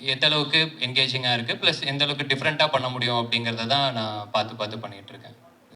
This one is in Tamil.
எந்த அளவுக்கு என்கேஜிங்காக இருக்குது ப்ளஸ் எந்த அளவுக்கு டிஃப்ரெண்ட்டாக பண்ண முடியும் அப்படிங்கிறத தான் நான் பார்த்து பார்த்து பண்ணிகிட்டு இருக்கேன்.